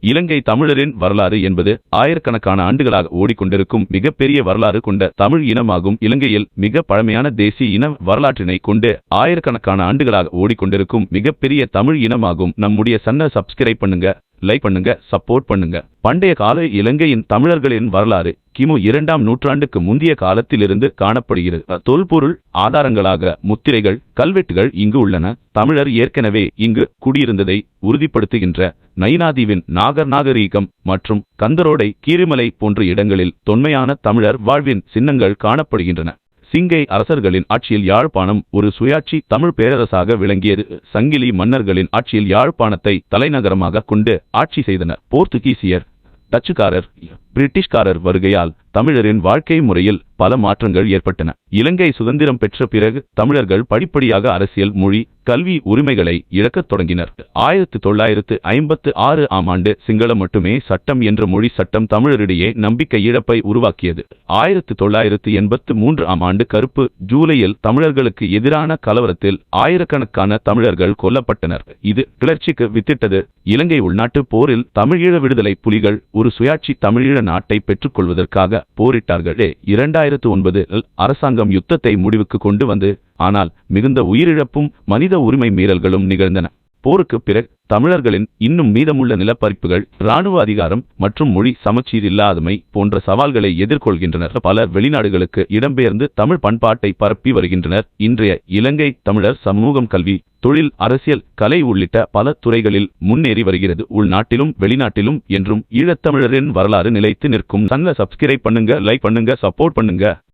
இலங்கை தமிழரின் வரலாறு என்பது ஆயிரக்கணக்கான ஆண்டுகளாக ஓடிக்கொண்டிருக்கும் மிகப்பெரிய வரலாறு கொண்ட தமிழ் இனமாகும். இலங்கையில் மிக பழமையான தேசிய இன வரலாற்றினை கொண்டு ஆயிரக்கணக்கான ஆண்டுகளாக ஓடிக்கொண்டிருக்கும் மிகப்பெரிய தமிழ் இனமாகும். நம்முடைய சன்ன சப்ஸ்கிரைப் பண்ணுங்க. லைக் பண்ணுங்க சப்போர்ட் பண்ணுங்க. பண்டைய கால இலங்கையின் தமிழர்களின் வரலாறு கிமு இரண்டாம் நூற்றாண்டுக்கு முந்தைய காலத்திலிருந்து காணப்படுகிறது. தொல்பொருள் ஆதாரங்களாக முத்திரைகள் கல்வெட்டுகள் இங்கு உள்ளன. தமிழர் ஏற்கனவே இங்கு குடியிருந்ததை உறுதிப்படுத்துகின்ற நைனாதீவின் நாகர் நாகரீகம் மற்றும் கந்தரோடை கீரிமலை போன்ற இடங்களில் தொன்மையான தமிழர் வாழ்வின் சின்னங்கள் காணப்படுகின்றன. சிங்கை அரசர்களின் ஆட்சியில் யாழ்ப்பாணம் ஒரு சுயாட்சி தமிழ் பேரரசாக விளங்கியது. சங்கிலி மன்னர்களின் ஆட்சியில் யாழ்ப்பாணத்தை தலைநகரமாக கொண்டு ஆட்சி செய்தனர். போர்த்துகீசியர் டச்சுக்காரர் பிரிட்டிஷ்காரர் வருகையால் தமிழரின் வாழ்க்கை முறையில் பல மாற்றங்கள் ஏற்பட்டன. இலங்கை சுதந்திரம் பெற்ற பிறகு தமிழர்கள் படிப்படியாக அரசியல் மொழி கல்வி உரிமைகளை இழக்கத் தொடங்கினர். ஆயிரத்து தொள்ளாயிரத்து ஐம்பத்து ஆறு ஆம் ஆண்டு சிங்களம் மட்டுமே சட்டம் என்ற மொழி சட்டம் தமிழரிடையே நம்பிக்கை இழப்பை உருவாக்கியது. ஆயிரத்து தொள்ளாயிரத்து எண்பத்து மூன்று ஆம் ஆண்டு கருப்பு ஜூலையில் தமிழர்களுக்கு எதிரான கலவரத்தில் ஆயிரக்கணக்கான தமிழர்கள் கொல்லப்பட்டனர். இது கிளர்ச்சிக்கு வித்திட்டது. இலங்கை உள்நாட்டு போரில் தமிழீழ விடுதலை புலிகள் ஒரு சுயாட்சி தமிழீழ நாட்டை பெற்றுக்கொள்வதற்காக போரிட்டார்களே. இரண்டாயிரத்து ஒன்பதில் அரசாங்கம் யுத்தத்தை முடிவுக்கு கொண்டு வந்து ஆனால் மிகுந்த உயிரிழப்பும் மனித உரிமை மீறல்களும் நிகழ்ந்தன. போருக்குப் பிறகு தமிழர்களின் இன்னும் மீதமுள்ள நிலப்பரிப்புகள் இராணுவ அதிகாரம் மற்றும் மொழி சமச்சீர் இல்லாதமை போன்ற சவால்களை எதிர்கொள்கின்றனர். பலர் வெளிநாடுகளுக்கு இடம்பெயர்ந்து தமிழ் பண்பாட்டை பரப்பி வருகின்றனர். இன்றைய இலங்கை தமிழர் சமூகம் கல்வி தொழில் அரசியல் கலை உள்ளிட்ட பல துறைகளில் முன்னேறி வருகிறது. உள்நாட்டிலும் வெளிநாட்டிலும் என்றும் ஈழத்தமிழரின் வரலாறு நிலைத்து நிற்கும். சங்க சப்ஸ்கிரைப் பண்ணுங்க லைக் பண்ணுங்க சப்போர்ட் பண்ணுங்க.